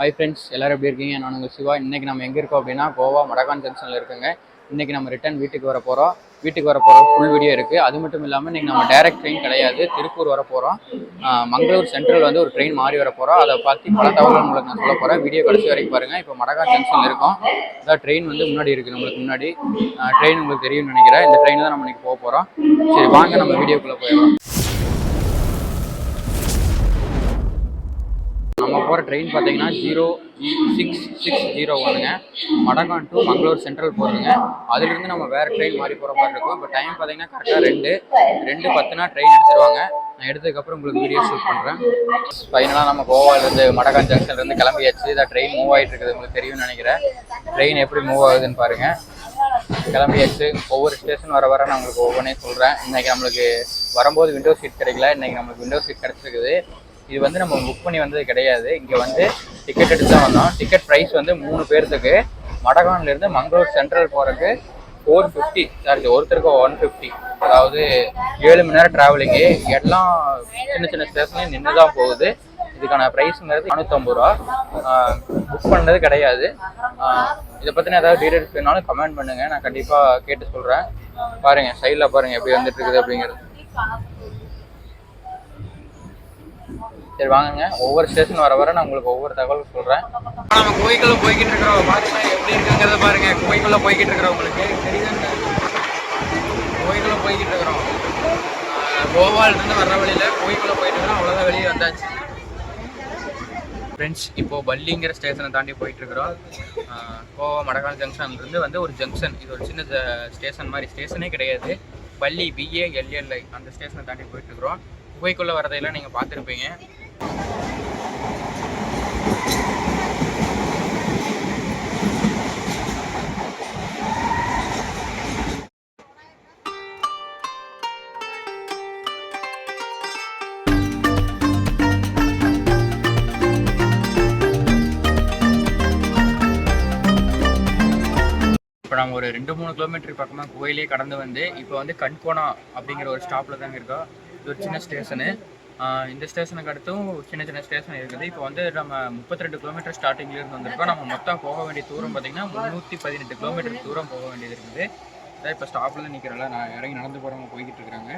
Hi friends எல்லோரும் எப்படி இருக்கீங்க? நான் உங்கள் சிவா. இன்றைக்கி நம்ம எங்கே இருக்கோம் அப்படின்னா கோவா மடகான் ஜங்ஷனில் இருக்குங்க. இன்றைக்கி நம்ம ரிட்டர்ன் வீட்டுக்கு வர போகிறோம் வீட்டுக்கு வர போகிற ஃபுல் வீடியோ இருக்குது அது மட்டும் இல்லாமல் இன்றைக்கி நம்ம டைரக்ட் ட்ரெயின் கிடையாது. திருப்பூர் வர போகிறோம் மங்களூர் சென்ட்ரல் வந்து ஒரு ட்ரெயின் மாறி வர போகிறோம் அதை பற்றி பல தகவல் உங்களுக்கு நான் சொல்ல போகிறேன் வீடியோ கடைசி வரைக்கும் பாருங்கள் இப்போ மடகான் ஜங்ஷனில் இருக்கோம். அதான் ட்ரெயின் வந்து முன்னாடி இருக்குது நம்மளுக்கு முன்னாடி. ட்ரெயின் உங்களுக்கு தெரியும்னு நினைக்கிறேன். இந்த ட்ரெயின் தான் நம்ம இன்றைக்கி போக போகிறோம் சரி வாங்க நம்ம வீடியோக்குள்ளே போயிடலாம். நம்ம போகிற ட்ரெயின் பார்த்தீங்கன்னா zero six e six zero ஒன்றுங்க மடகான் டு மங்களூர் சென்ட்ரல் போகிறதுங்க அதுலேருந்து நம்ம வேறு ட்ரெயின் மாறி போகிற மாதிரி இருக்கும். இப்போ டைம் பார்த்தீங்கன்னா கரெக்டாக ரெண்டு ரெண்டு பத்துனா ட்ரெயின் எடுத்துருவாங்க. நான் எடுத்ததுக்கப்புறம் உங்களுக்கு வீடியோ ஷூட் பண்ணுறேன் ஃபைனலாக நம்ம கோவாலேருந்து மடகான் ஜங்ஷன்லேருந்து கிளம்பியாச்சு. இதை ட்ரெயின் மூவ் ஆகிட்டு இருக்குது. உங்களுக்கு தெரியும்னு நினைக்கிறேன். ட்ரெயின் எப்படி மூவ் ஆகுதுன்னு பாருங்கள் கிளம்பியாச்சு. ஒவ்வொரு ஸ்டேஷன் வர வர நான் உங்களுக்கு ஒவ்வொன்றையும் சொல்கிறேன் இன்றைக்கி நம்மளுக்கு வரும்போது விண்டோ சீட் கிடைக்கல. இன்றைக்கி நம்மளுக்கு விண்டோ சீட் கிடச்சிருக்குது. இது வந்து நம்ம புக் பண்ணி வந்தது கிடையாது. இங்கே வந்து டிக்கெட் எடுத்து தான் வந்தோம். டிக்கெட் ப்ரைஸ் வந்து மூணு பேர்த்துக்கு. மடகான்லேருந்து மங்களூர் சென்ட்ரல் போகிறதுக்கு ஃபோர் ஃபிஃப்டி சாரி ஒருத்தருக்கு ஒன் ஃபிஃப்டி அதாவது ஏழு மணி நேரம் ட்ராவலிங்கு எல்லாம் சின்ன சின்ன ஸ்டேஷன்லேயும் நின்று தான் போகுது. இதுக்கான ப்ரைஸுங்கிறது நானூற்றம்பது ரூபா. புக் பண்ணது கிடையாது. இதை பற்றின ஏதாவது டீடைல்ஸ் வேணாலும் கமெண்ட் பண்ணுங்கள் நான் கண்டிப்பாக கேட்டு சொல்கிறேன் பாருங்கள் சைடில் பாருங்கள் எப்படி வந்துட்டு இருக்குது அப்படிங்கிறது. சரி வாங்குங்க ஒவ்வொரு ஸ்டேஷன் வர வர நான் உங்களுக்கு ஒவ்வொரு தகவல் சொல்கிறேன் நம்ம கோயிலுக்குள்ள போய்கிட்டு இருக்கிறோம் பாருங்க எப்படி இருக்குங்கிறத பாருங்க. கோயிலுக்குள்ள போய்கிட்டு இருக்கிறோம் உங்களுக்கு தெரியுதுங்க. கோயிலுக்குள்ள போய்கிட்டு இருக்கிறோம். கோவாலிருந்து வர்ற வழியில் கோயிலுக்குள்ள போயிட்டு இருக்கிறோம். அவ்வளோதான் வெளியே வந்தாச்சு. ஃப்ரெண்ட்ஸ் இப்போது பள்ளிங்கிற ஸ்டேஷனை தாண்டி போயிட்டு இருக்கிறோம். கோவா மடகால் ஜங்ஷன்லேருந்து வந்து ஒரு ஜங்ஷன் இது ஒரு சின்ன ஸ்டேஷன் மாதிரி. ஸ்டேஷனே கிடையாது. பள்ளி பிஏ எல்எல்ஐ அந்த ஸ்டேஷனை தாண்டி போயிட்டு இருக்கிறோம். குகைக்குள்ளே வரதையெல்லாம் நீங்கள் பார்த்துருப்பீங்க. இப்போ நம்ம ஒரு ரெண்டு மூணு கிலோமீட்டர் பக்கமாக கோயிலே கடந்து வந்து இப்போ வந்து கண்கோணா அப்படிங்கிற ஒரு ஸ்டாப்பில் தாங்க இருக்கோம். இது ஒரு சின்ன ஸ்டேஷனு இந்த ஸ்டேஷனுக்கு அடுத்தும் சின்ன சின்ன ஸ்டேஷன் இருக்குது. இப்போ வந்து நம்ம முப்பத்தி ரெண்டு கிலோமீட்டர் ஸ்டார்டிங்லேருந்து வந்திருக்கோம். நம்ம மொத்தம் போக வேண்டிய தூரம் பார்த்தீங்கன்னா முந்நூற்றி பதினெட்டு கிலோமீட்டர் தூரம் போக வேண்டியது இருக்குது. அதான் இப்போ ஸ்டாப்பில் தான் நான் இறங்கி நடந்து போகிறவங்க போய்கிட்டு இருக்கிறாங்க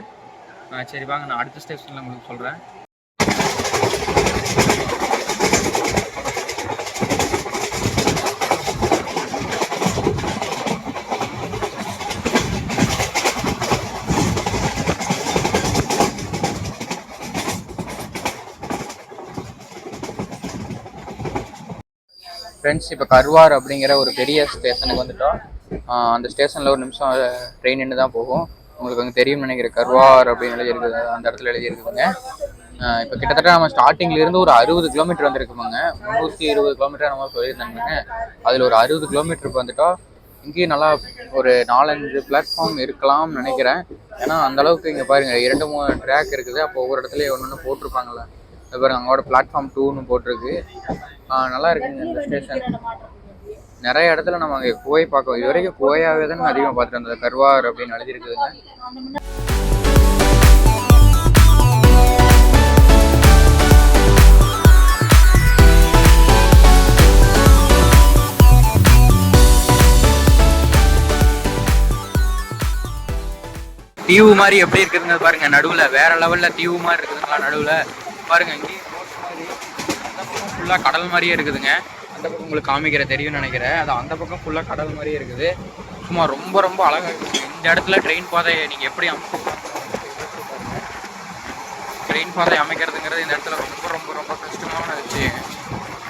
ஆ, சரி வாங்க நான் அடுத்த ஸ்டேஷனில் உங்களுக்கு சொல்கிறேன் ஃப்ரெண்ட்ஸ் இப்போ கருவார் அப்படிங்கிற ஒரு பெரிய ஸ்டேஷனுக்கு வந்துட்டோம். அந்த ஸ்டேஷனில் ஒரு நிமிஷம் ட்ரெயின் நின்று தான் போகும். உங்களுக்கு அங்கே தெரியும்னு நினைக்கிறேன். கர்வார் அப்படின்னு எழுதியிருக்குது அந்த இடத்துல எழுதியிருக்குங்க இப்போ கிட்டத்தட்ட நம்ம ஸ்டார்டிங்லேருந்து ஒரு அறுபது கிலோமீட்டர் வந்திருக்குமாங்க. முந்நூற்றி இருபது கிலோமீட்டர் நம்ம சொல்லியிருந்தாங்க அதில் ஒரு அறுபது கிலோமீட்டருக்கு வந்துட்டோம். இங்கேயும் நல்லா ஒரு நாலஞ்சு பிளாட்ஃபார்ம் இருக்கலாம்னு நினைக்கிறேன். ஏன்னா அந்தளவுக்கு இங்கே பாருங்கள் இரண்டு மூணு ட்ராக் இருக்குது. அப்போ ஒவ்வொரு இடத்துலையும் ஒன்று ஒன்று போட்டிருப்பாங்களே பாருங்க அங்கோட பிளாட்ஃபார்ம் டூன்னு போட்டிருக்கு. நல்லா இருக்குங்க இந்த ஸ்டேஷன் நிறைய இடத்துல நம்ம அங்கே குகை பார்க்கோம் இது வரைக்கும் குகையாகவே தான் அதிகமாக பார்த்துட்டு இருந்தது கர்வார் அப்படின்னு எழுதியிருக்குதுங்க. தீவு மாதிரி எப்படி இருக்குதுங்க பாருங்க நடுவுல. வேற லெவல்ல தீவு மாதிரி இருக்குதுங்களா நடுவுல? பாருங்க இங்கேயும் மாதிரி அந்த பக்கம் ஃபுல்லாக கடல் மாதிரியே இருக்குதுங்க. அந்த பக்கம் உங்களுக்கு காமிக்கிற தெரியும்னு நினைக்கிறேன். அது அந்த பக்கம் ஃபுல்லாக கடல் மாதிரியே இருக்குது. சும்மா ரொம்ப ரொம்ப அழகாக இருக்குது. இந்த இடத்துல ட்ரெயின் பாதையை நீங்கள் எப்படி அமைக்கலாம் ட்ரெயின் பாதை அமைக்கிறதுங்கிறது இந்த இடத்துல ரொம்ப ரொம்ப ரொம்ப கஷ்டமான விஷயம்.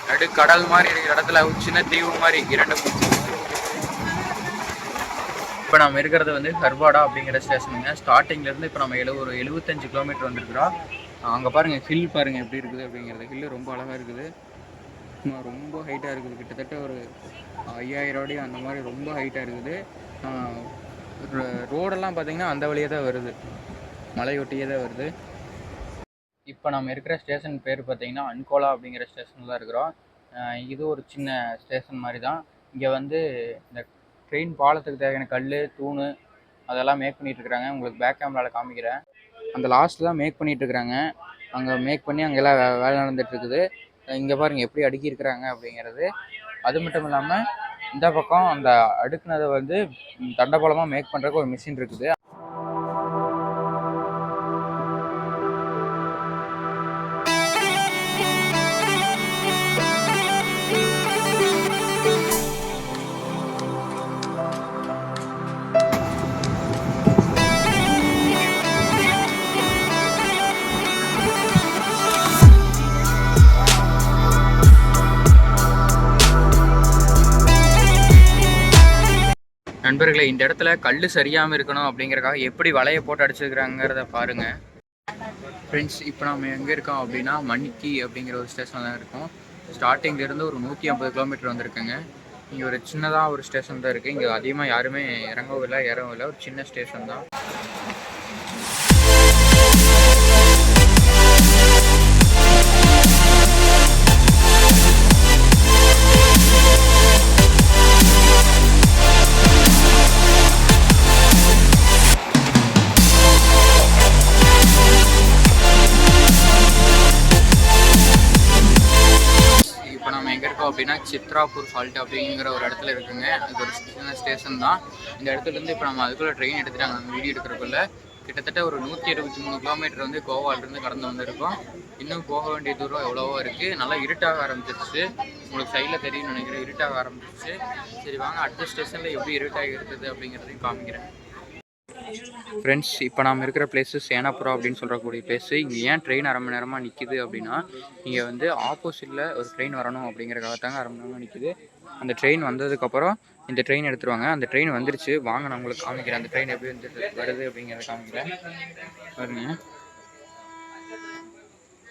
நடு கடல் மாதிரி இருக்கிற இடத்துல சின்ன தீவு மாதிரி இரண்டு இப்போ நம்ம இருக்கிறது வந்து கர்வாடா அப்படிங்கிற ஸ்டேஷனுங்க ஸ்டார்டிங்லேருந்து இப்போ நம்ம எழு ஒரு எழுபத்தஞ்சு கிலோமீட்டர் வந்திருக்கிறோம். அங்கே பாருங்கள் ஹில் பாருங்கள் எப்படி இருக்குது அப்படிங்கிறது. ஹில்லு ரொம்ப அழகாக இருக்குது. சும்மா ரொம்ப ஹைட்டாக இருக்குது. கிட்டத்தட்ட ஒரு ஐயாயிரம் அடி அந்த மாதிரி ரொம்ப ஹைட்டாக இருக்குது. ரோடெல்லாம் பார்த்தீங்கன்னா அந்த வழியே தான் வருது. மலையொட்டியே தான் வருது. இப்போ நம்ம இருக்கிற ஸ்டேஷன் பேர் பார்த்தீங்கன்னா அன்கோலா அப்படிங்கிற ஸ்டேஷனில் தான் இருக்கிறோம். இது ஒரு சின்ன ஸ்டேஷன் மாதிரி தான். இங்கே வந்து இந்த ட்ரெயின் பாலத்துக்கு தேவையான கல் தூண் அதெல்லாம் மேக் பண்ணிகிட்டு இருக்கிறாங்க உங்களுக்கு பேக் கேமராவில் காமிக்கிறேன். அந்த லாஸ்ட்டில் தான் மேக் பண்ணிட்டு அங்கே மேக் பண்ணி அங்கே எல்லாம் வே- வேலை நடந்துட்டு இருக்குது இங்கே பாருங்கள் எப்படி அடுக்கியிருக்கிறாங்க அப்படிங்கிறது. அது மட்டும் இல்லாமல் இந்த பக்கம் அந்த அடுக்குனதை வந்து தண்டபலமாக மேக் பண்ணுறதுக்கு ஒரு மிஷின் இருக்குது. நண்பர்களே இந்த இடத்துல கல் சரியாமல் இருக்கணும் அப்படிங்கிறக்காக எப்படி வலையை போட்டு அடிச்சிருக்கிறாங்கிறத பாருங்க. ஃப்ரெண்ட்ஸ் இப்போ நம்ம எங்கே இருக்கோம் அப்படின்னா மணிக்கி அப்படிங்கிற ஒரு ஸ்டேஷன் தான் இருக்கோம். ஸ்டார்டிங்லேருந்து ஒரு நூற்றி ஐம்பது கிலோமீட்டர் வந்திருக்குங்க. இங்கே ஒரு சின்னதாக ஒரு ஸ்டேஷன் தான் இருக்குது இங்கே அதிகமாக யாருமே இறங்கவும் இல்லை இறங்கவும் இல்லை. ஒரு சின்ன ஸ்டேஷன் தான். எங்கே இருக்கோம் அப்படின்னா சித்ராபூர் ஃபால்ட் அப்படிங்கிற ஒரு இடத்துல இருக்குங்க. அது ஒரு சின்ன ஸ்டேஷன் தான். இந்த இடத்துலேருந்து இப்போ நம்ம அதுக்குள்ளே ட்ரெயின் எடுத்துட்டாங்க நம்ம வீடியோ எடுக்கிறக்குள்ள கிட்டத்தட்ட ஒரு நூற்றி இருபத்தி மூணு கிலோமீட்டர் வந்து கோவாலேருந்து கடந்து வந்திருக்கோம். இன்னும் போக வேண்டிய தூரம் எவ்வளவோ இருக்குது நல்லா இருட்டாக ஆரம்பிச்சிருச்சு. உங்களுக்கு சைடில் தெரியும்னு நினைக்கிறேன். இருட்டாக ஆரம்பிச்சிருச்சு. சரி வாங்க அடுத்த ஸ்டேஷனில் எப்படி இருட்டாக இருக்குது அப்படிங்கிறதையும் காமிக்கிறேன். ஃப்ரெண்ட்ஸ் இப்போ நாம் இருக்கிற பிளேஸு சேனாபுரம் அப்படின்னு சொல்கிறக்கூடிய பிளேஸு இங்கே ஏன் ட்ரெயின் அரை மணி நேரமாக நிற்கிது அப்படின்னா இங்கே வந்து ஆப்போசிட்டில் ஒரு ட்ரெயின் வரணும் அப்படிங்கிறக்காக தாங்க அரை மணி நேரமாக நிற்கிது அந்த ட்ரெயின் வந்ததுக்கப்புறம் இந்த ட்ரெயின் எடுத்துருவாங்க. அந்த ட்ரெயின் வந்துருச்சு. வாங்க நான் உங்களுக்கு காமிக்கிறேன். அந்த ட்ரெயின் எப்படி வந்து வருது அப்படிங்கிறத காமிக்கிறேன். பாருங்க.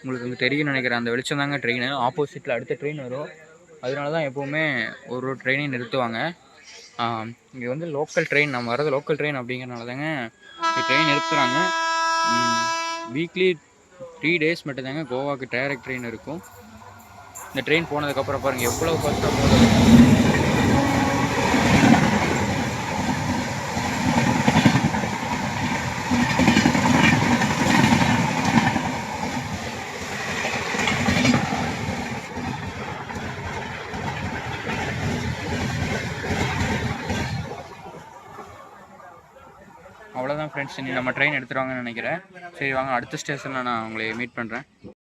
உங்களுக்கு வந்து தெரியும் நினைக்கிறேன். அந்த வெளிச்சம் தாங்க ட்ரெயின் ஆப்போசிட்டில் அடுத்த ட்ரெயின் வரும். அதனால தான் எப்போவுமே ஒரு ஒரு ட்ரெயினையும் நிறுத்துவாங்க. இங்கே வந்து லோக்கல் ட்ரெயின் நம்ம வர்றது லோக்கல் ட்ரெயின் அப்படிங்கிறனால தாங்க ட்ரெயின் நிறுத்துகிறாங்க வீக்லி த்ரீ டேஸ் மட்டும்தாங்க கோவாக்கு டைரக்ட் ட்ரெயின் இருக்கும். இந்த ட்ரெயின் போனதுக்கப்புறம் பாருங்கள் எவ்வளோ கஷ்டம் போகுது. அவ்வளோதான் ஃப்ரெண்ட்ஸ் இனி நம்ம ட்ரெயின் எடுத்துருவாங்கன்னு நினைக்கிறேன். சரி வாங்க அடுத்த ஸ்டேஷனில் நான் உங்களை மீட் பண்ணுறேன்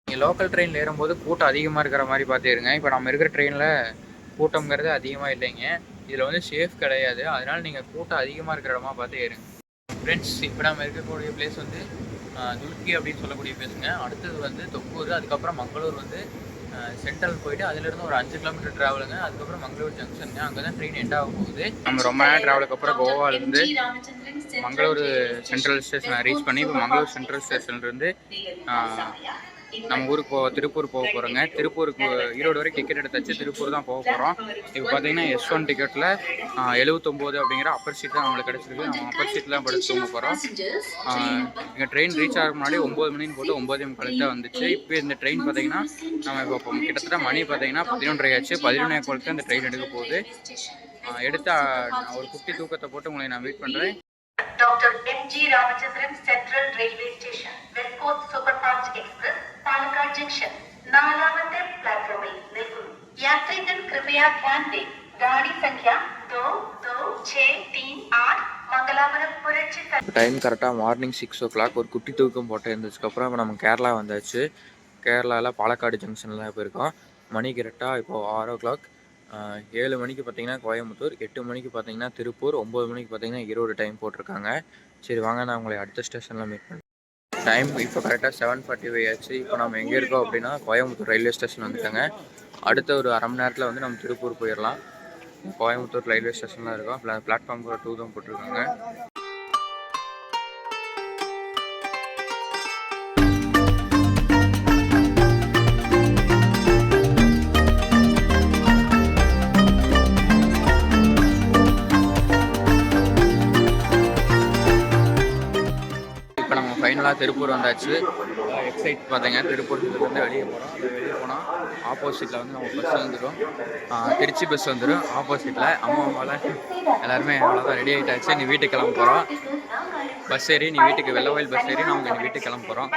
நீங்கள் லோக்கல் ட்ரெயினில் ஏறும்போது கூட்டம் அதிகமாக இருக்கிற மாதிரி பார்த்துருங்க இப்போ நம்ம இருக்கிற ட்ரெயினில் கூட்டம்ங்கிறது அதிகமாக இல்லைங்க. இதில் வந்து சேஃப் கிடையாது. அதனால் நீங்கள் கூட்டம் அதிகமாக இருக்கிற இடமா பார்த்து ஏறுங்க. ஃப்ரெண்ட்ஸ் இப்போ நம்ம இருக்கக்கூடிய பிளேஸ் வந்து துல்கி அப்படின்னு சொல்லக்கூடிய பிளேஸுங்க அடுத்தது வந்து தொப்பூர் அதுக்கப்புறம் மங்களூர் வந்து சென்ட்ரல் போயிட்டு அதுலேருந்து ஒரு அஞ்சு கிலோமீட்டர் ட்ராவலுங்க அதுக்கப்புறம் மங்களூர் ஜங்ஷனுங்க அங்கே தான் ட்ரெயின் எண்ட் ஆக போகுது. நம்ம ரொம்ப நேரம் ட்ராவலுக்கு அப்புறம் கோவாலேருந்து மங்களூர் சென்ட்ரல் ஸ்டேஷனை ரீச் பண்ணி இப்போ மங்களூர் சென்ட்ரல் ஸ்டேஷன்லேருந்து நம்ம ஊருக்கு போ திருப்பூர் போக போகிறோங்க திருப்பூருக்கு ஈரோடு வரைக்கும் டிக்கெட் எடுத்தாச்சு. திருப்பூர் தான் போக போகிறோம் இப்போ பார்த்தீங்கன்னா எஸ் ஒன் டிக்கெட்டில் எழுபத்தொம்போது அப்படிங்கிற அப்பர் சீட் தான் நம்மளுக்கு கிடச்சிருக்கு. நம்ம அப்பர் சீட்டில் தான் படுத்து தூங்க போகிறோம் எங்கள் ட்ரெயின் ரீச் ஆகிற முன்னாடி ஒம்பது மணின்னு போட்டு ஒம்பதே மணி தான் வந்துச்சு. இப்போ இந்த ட்ரெயின் பார்த்தீங்கன்னா நம்ம இப்போ கிட்டத்தட்ட மணி பார்த்தீங்கன்னா பதினொன்றரை ஆச்சு. பதினொன்றே காலுக்கு அந்த ட்ரெயின் எடுக்க போகுது. எடுத்த எடுத்து ஒரு குட்டி தூக்கத்தை போட்டு உங்களை நான் வெயிட் பண்ணுறேன் Dr. M.G. Ramachandran Central Railway Station, West Coast Superfast Express, Palakkad junction നാലാമത്തെ പ്ലാറ്റ്ഫോമിൽ നിൽക്കുന്നു യാത്രികൻ കൃപയ ധ്യാന്റെ ഗാഡി സംഖ്യ ദോ ദോ ഛേ തീൻ ആറ് டைம் கரெக்டாக மார்னிங் சிக்ஸ் ஓ கிளாக் ஒரு குட்டி தூக்கம் போட்டு இருந்ததுக்கப்புறம் இப்போ நம்ம கேரளா வந்தாச்சு. கேரளாவில் பாலக்காடு ஜங்ஷனில் போயிருக்கோம் மணி கரெக்டாக இப்போது ஆறு ஓ கிளாக் ஏழு மணிக்கு பார்த்தீங்கன்னா கோயம்புத்தூர் எட்டு மணிக்கு பார்த்தீங்கன்னா திருப்பூர் ஒம்பது மணிக்கு பார்த்தீங்கன்னா இருபது டைம் போட்டிருக்காங்க. சரி வாங்க நான் உங்களை அடுத்த ஸ்டேஷனில் மீட் பண்ணுறேன் டைம் இப்போ கரெக்டாக செவன் ஃபார்ட்டி ஃபைவ் ஆச்சு. இப்போ நம்ம எங்கே இருக்கோம் அப்படின்னா கோயம்புத்தூர் ரயில்வே ஸ்டேஷன் வந்துட்டாங்க. அடுத்த ஒரு அரை மணி நேரத்தில் வந்து நம்ம திருப்பூர் போயிடலாம். கோயம்புத்தூர் ரயில்வே ஸ்டேஷனில் இருக்கோம். பிளாட்ஃபார்ம் கூட டூ தான் போட்டிருக்காங்க. ஃபைனலாக திருப்பூர் வந்தாச்சு. எக்ஸைட் பார்த்தீங்க. திருப்பூர் வந்து வெளியே போகிறோம் வெளியே போனால் ஆப்போசிட்டில் வந்து நம்ம பஸ் வந்துடும் திருச்சி பஸ் வந்துடும் ஆப்போசிட்டில் அம்மா அம்மாலாம் எல்லாருமே அவ்வளோதான் ரெடி ஆகிட்டாச்சு நீ வீட்டுக்கு கிளம்ப போகிறோம் பஸ் ஏறி நீ வீட்டுக்கு வெள்ளவாயில் பஸ் ஏறி நம்ம உங்கள் வீட்டுக்கு கிளம்ப போகிறோம்